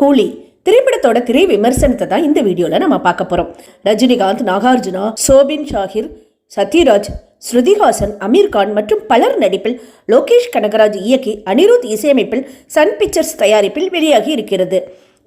கூலி. திரைப்படத்தோட திரை விமர்சனத்தை தான் இந்த வீடியோவில் நம்ம பார்க்க போகிறோம் ரஜினிகாந்த் நாகார்ஜுனா சோபின் ஷாஹிர் சத்யராஜ் ஸ்ருதிஹாசன் அமீர்கான் மற்றும் பலர் நடிப்பில் லோகேஷ் கனகராஜ் இயக்கி அனிருத் இசையமைப்பில் சன் பிக்சர்ஸ் தயாரிப்பில் வெளியாகி இருக்கிறது.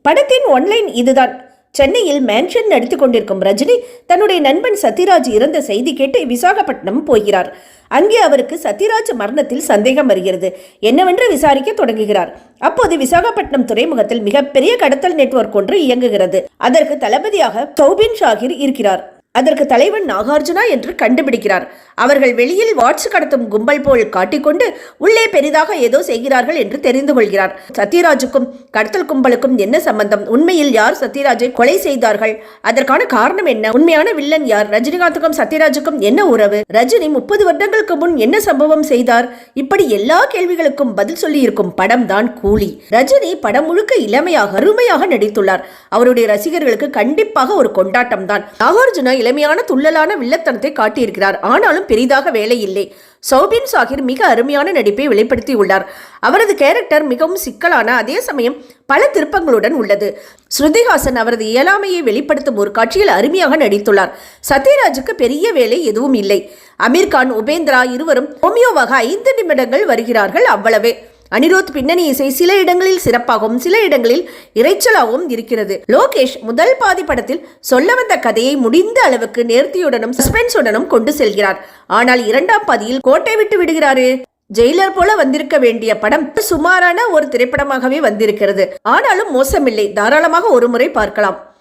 படத்தின் ஒன்லைன் இதுதான். சென்னையில் மேன்ஷன் நடித்து கொண்டிருக்கும் ரஜினி தன்னுடைய நண்பன் சத்யராஜ் இறந்த செய்தி கேட்டு விசாகப்பட்டினம் போகிறார். அங்கே அவருக்கு சத்யராஜ் மரணத்தில் சந்தேகம் வருகிறது. என்னவென்று விசாரிக்க தொடங்குகிறார். அப்போது விசாகப்பட்டினம் துறைமுகத்தில் மிகப்பெரிய கடத்தல் நெட்வொர்க் ஒன்று இயங்குகிறது. அதற்கு தளபதியாக சௌபின் ஷாகிர் இருக்கிறார். அதற்கு தலைவன் நாகார்ஜுனா என்று கண்டுபிடிக்கிறார். அவர்கள் வெளியில் வாட்ஸ் கடத்தும் கும்பல் போல் காட்டிக்கொண்டு உள்ளே பெரிதாக ஏதோ செய்கிறார்கள் என்று தெரிந்து கொள்கிறார். சத்யராஜுக்கும் கடத்தல் கும்பலுக்கும் என்ன சம்பந்தம்? உண்மையில் யார் சத்யராஜை கொலை செய்தார்கள்? அதற்கான காரணம் என்ன? உண்மையான வில்லன் யார்? ரஜினிகாந்துக்கும் சத்யராஜுக்கும் என்ன உறவு? ரஜினி முப்பது வருடங்களுக்கு முன் என்ன சம்பவம் செய்தார்? இப்படி எல்லா கேள்விகளுக்கும் பதில் சொல்லி இருக்கும் படம் தான் கூலி. ரஜினி படம் முழுக்க இளமையாக அருமையாக நடித்துள்ளார். அவருடைய ரசிகர்களுக்கு கண்டிப்பாக ஒரு கொண்டாட்டம் தான். நாகார்ஜுனா இளமையான துள்ளலான வில்லத்தனத்தை காட்டியிருக்கிறார். ஆனாலும் பெரிதாக வேலை இல்லை சௌபின் சாகிர் மிக அருமையான நடிப்பை வெளிப்படுத்தியுள்ளார். அவரது கேரக்டர் மிகவும் சிக்கலான அதே சமயம் பல திருப்பங்களுடன் உள்ளது. ஸ்ருதிஹாசன் அவரது இயலாமையை வெளிப்படுத்தும் ஒரு காட்சியில் அருமையாக நடித்துள்ளார். சத்யராஜுக்கு பெரிய வேலை எதுவும் இல்லை. அமீர்கான் உபேந்திரா இருவரும் ஹோமியோவாக ஐந்து நிமிடங்கள் வருகிறார்கள் அவ்வளவே. அனிரோத் பின்னணி இசை சில இடங்களில் சிறப்பாகவும் சில இடங்களில் இறைச்சலாகவும் இருக்கிறது. லோகேஷ் முதல் பாதி படத்தில் சொல்ல வந்த கதையை முடிந்த அளவுக்கு நேர்த்தியுடனும் சஸ்பென்ஸுடனும் கொண்டு செல்கிறார். ஆனால் இரண்டாம் பாதியில் கோட்டை விட்டு விடுகிறாரு? ஜெயிலர் போல வந்திருக்க வேண்டிய படம் சுமாரான ஒரு திரைப்படமாகவே வந்திருக்கிறது. ஆனாலும் மோசமில்லை. தாராளமாக ஒரு முறை பார்க்கலாம்.